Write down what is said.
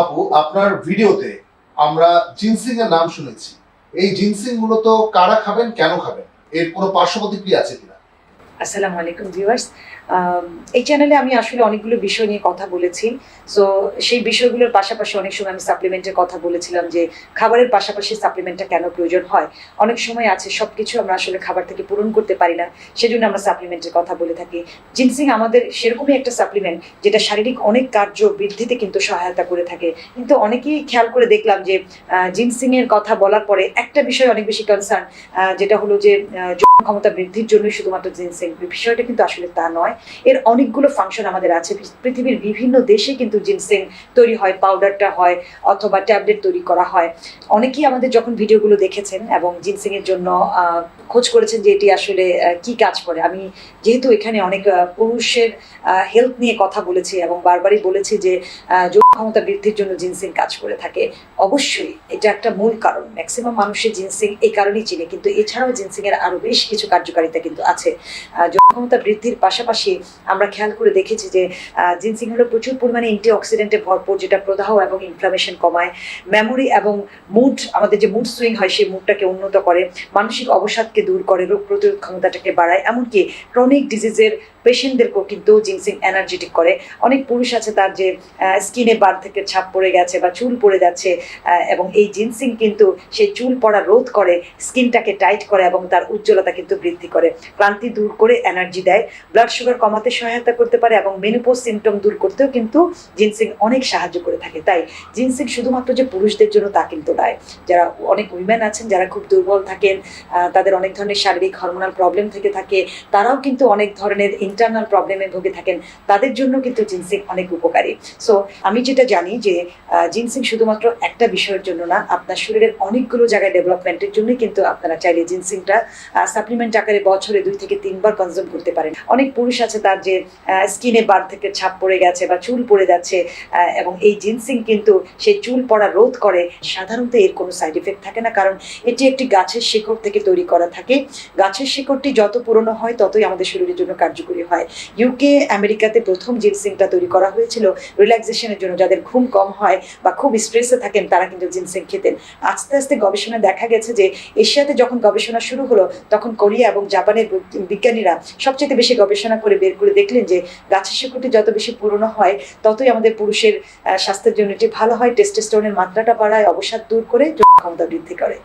আপু, আপনার ভিডিওতে আমরা জিনসিং এর নাম শুনেছি। এই জিনসিং মূলত কারা খাবেন, কেন খাবেন? এর কোনো পার্শ্ব প্রতিক্রিয়া আছে কিনা? আসসালামু আলাইকুম ভিউয়ার্স। এই চ্যানেলে আমি আসলে অনেকগুলো বিষয় নিয়ে কথা বলেছি। সো সেই বিষয়গুলোর পাশাপাশি অনেক সময় আমি সাপ্লিমেন্টের কথা বলেছিলাম যে, খাবারের পাশাপাশি সাপ্লিমেন্টটা কেন প্রয়োজন হয়? অনেক সময় আছে সব কিছু আমরা আসলে খাবার থেকে পূরণ করতে পারি না, সেজন্য আমরা সাপ্লিমেন্টের কথা বলে থাকি। জিনসিং আমাদের সেরকমই একটা সাপ্লিমেন্ট যেটা শারীরিক অনেক কার্য বৃদ্ধিতে কিন্তু সহায়তা করে থাকে। কিন্তু অনেকেই খেয়াল করে দেখলাম যে জিনসিং এর কথা বলার পরে একটা বিষয় অনেক বেশি কনসার্ন যেটা হলো যে ক্ষমতা বৃদ্ধির জন্যই শুধুমাত্র জিনসিং। বিষয়টা কিন্তু আসলে তা নয়। এর অনেকগুলো ফাংশন আমাদের আছে। পৃথিবীর বিভিন্ন দেশে কিন্তু জিনসিং তৈরি হয় পাউডারটা হয়, অথবা ট্যাবলেট তৈরি করা হয়। অনেকেই আমাদের যখন ভিডিওগুলো দেখেছেন এবং জিনসিং এর জন্য খোঁজ করেছেন যে এটি আসলে কি কাজ করে। আমি যেহেতু এখানে অনেক পুরুষের হেলথ নিয়ে কথা বলেছি এবং বারবারই বলেছি যে ক্ষমতা বৃদ্ধির জন্য জিনসিং কাজ করে থাকে। অবশ্যই এটা একটা মূল কারণ। ম্যাক্সিমাম মানুষের জিনসিং এই কারণেই চিনে, কিন্তু এছাড়াও জিনসিং এর আরও বেশ কিছু কার্যকারিতা কিন্তু আছে। ক্ষমতা বৃদ্ধির পাশাপাশি আমরা খেয়াল করে দেখেছি যে জিনসিং হলো প্রচুর পরিমাণে অ্যান্টি অক্সিডেন্টে ভরপুর, যেটা প্রদাহ এবং ইনফ্লামেশন কমায়। মেমোরি এবং মুড আমাদের যে মুড সুইং হয়, সেই মুডটাকে উন্নত করে। মানসিক অবসাদকে দূর করে, রোগ প্রতিরোধ ক্ষমতাটাকে বাড়ায়। এমনকি ক্রনিক ডিজিজের পেশেন্টদেরকেও কিন্তু জিনসিং এনার্জেটিক করে। অনেক পুরুষ আছে তার যে স্কিনে বার থেকে ছাপ পড়ে গেছে বা চুল পড়ে যাচ্ছে এবং এই জিনসিং কিন্তু সেই চুল পড়া রোধ করে, স্কিনটাকে টাইট করে এবং তার উজ্জ্বলতা কিন্তু বৃদ্ধি করে। ক্লান্তি দূর করে এনার্জি দেয়, ব্লাড সুগার কমাতে সহায়তা করতে পারে এবং মেনোপোজ সিমটম দূর করতেও কিন্তু জিনসিং অনেক সাহায্য করে থাকে। তাই জিনসিং শুধুমাত্র যে পুরুষদের জন্য তা কিন্তু নয়। যারা অনেক উইমেন আছেন, যারা খুব দুর্বল থাকেন তাদের অনেক ধরনের শারীরিক হরমোনাল প্রবলেম থেকে থাকে, তারাও কিন্তু অনেক ধরনের ইন্টারনাল প্রবলেমে ভুগে থাকেন, তাদের জন্য কিন্তু জিনসিং অনেক উপকারী। সো আমি যেটা জানি যে জিনসিং শুধুমাত্র একটা বিষয়ের জন্য না, আপনার শরীরের অনেকগুলো জায়গায় ডেভেলপমেন্টের জন্যই কিন্তু আপনারা চাইলে জিনসিংটা সাপ্লিমেন্ট আকারে বছরে দুই থেকে তিনবার কনজিউম করতে পারেন। অনেক পুরুষ আছে তার যে স্কিনে বার থেকে ছাপ পড়ে গেছে বা চুল পড়ে যাচ্ছে এবং এই জিনসিং কিন্তু সেই চুল পড়া রোধ করে, সাধারণত এর কোনো সাইড এফেক্ট থাকে না, কারণ এটি একটি গাছের শিকড় থেকে তৈরি করা থাকে। গাছের শিকড়টি যত পুরনো হয়, ততই আমাদের শরীরের জন্য কার্যকরী হয়। ইউকে আমেরিকাতে প্রথম জিনসিংটা তৈরি করা হয়েছিল রিল্যাক্সেশনের জন্য। যাদের ঘুম কম হয় বা খুব স্ট্রেসে থাকেন, তারা কিন্তু জিনসিং খেতেন। আস্তে আস্তে গবেষণায় দেখা গেছে যে এশিয়াতে যখন গবেষণা শুরু হলো, তখন কোরিয়া এবং জাপানের বিজ্ঞানীরা সবচেয়ে বেশি গবেষণা করে বের করে দেখলেন যে গাছের শিকড়টি যত বেশি পুরনো হয়, ততই আমাদের পুরুষের স্বাস্থ্যের জন্য এটি ভালো হয় টেস্টোস্টেরনের মাত্রাটা বাড়ায়, অবসাদ দূর করে ক্ষমতা বৃদ্ধি করে।